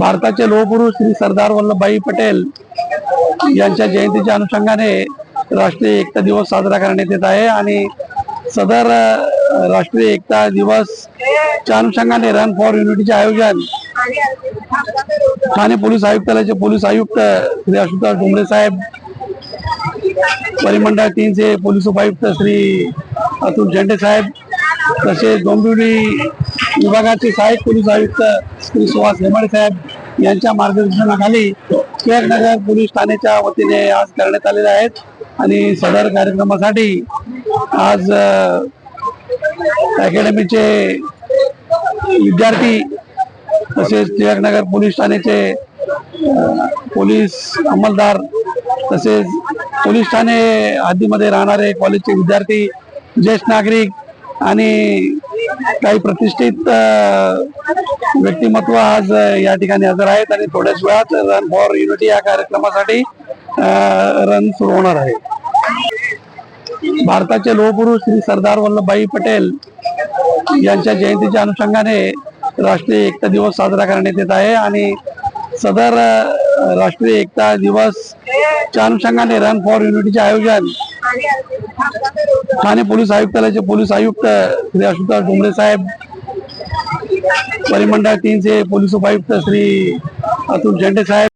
भारताचे लोहपुरुष श्री सरदार वल्लभभाई पटेल यांच्या जयंतीच्या अनुषंगाने राष्ट्रीय एकता दिवस साजरा करण्यात येत आहे आणि सदर राष्ट्रीय एकता दिवस च्या अनुषंगाने रन फॉर युनिटीचे आयोजन ठाणे पोलीस आयुक्तालयाचे पोलीस आयुक्त श्री आशुतोष डोंगरे साहेब परिमंडळ तीनचे पोलीस उपायुक्त श्री अतुल झेंडे साहेब तसेच डोंबिवली विभागाचे सहाय्यक पोलीस आयुक्त श्री सुहास हेमाडे साहेब यांच्या मार्गदर्शनाखाली टिळकनगर पोलीस ठाण्याच्या वतीने आज करण्यात आलेले आहेत. आणि सदर कार्यक्रमासाठी आज अकॅडमीचे विद्यार्थी तसेच टिळकनगर पोलीस ठाण्याचे पोलीस अंमलदार तसेच पोलीस ठाणे हद्दीमध्ये राहणारे कॉलेजचे विद्यार्थी ज्येष्ठ नागरिक आणि काही प्रतिष्ठित व्यक्तिमत्व आज या ठिकाणी हजर आहेत आणि थोड्याच वेळात रन फॉर युनिटी या कार्यक्रमासाठी रन सुरू होणार आहे. भारताचे लोहपुरुष श्री सरदार वल्लभभाई पटेल यांच्या जयंतीच्या अनुषंगाने राष्ट्रीय एकता दिवस साजरा करण्यात येत आहे आणि सदर राष्ट्रीय एकता दिवस च्या अनुषंगाने रन फॉर युनिटीचे आयोजन ठाणे पोलीस आयुक्तालयाचे पोलीस आयुक्त श्री आशुतोष डोंगरे साहेब परिमंडळ तीनचे पोलीस उपायुक्त श्री अतुल झेंडे साहेब